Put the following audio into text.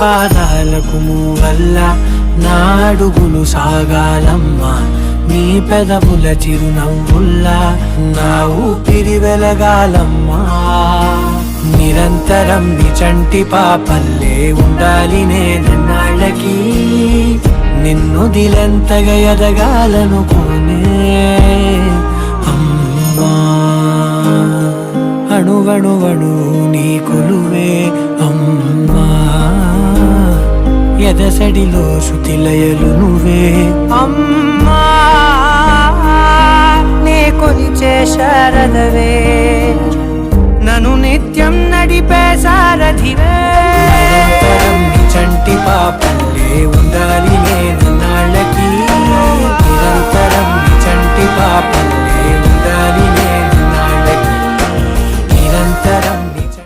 పాదాలకు వల్ల నాడుగులు సాగాలమ్మా. నీ పెదవుల చిరునవ్వుల్లా నా ఊపిరి వెలగాలమ్మా. నిరంతరం నీ చంటి పాపల్లే ఉండాలి నేనన్నాళ్ళకి. నిన్ను దిలెంతగా ఎదగాలనుకోనే. అమ్మా. అణువణువణు నీ ఎదసడిలో శృతిలయలు నువ్వే? అమ్మా నే కొలిచే శారదవే. నన్ను నిత్యం నడిపే సారథివే. చంటి పాపల్లే ఉండాలి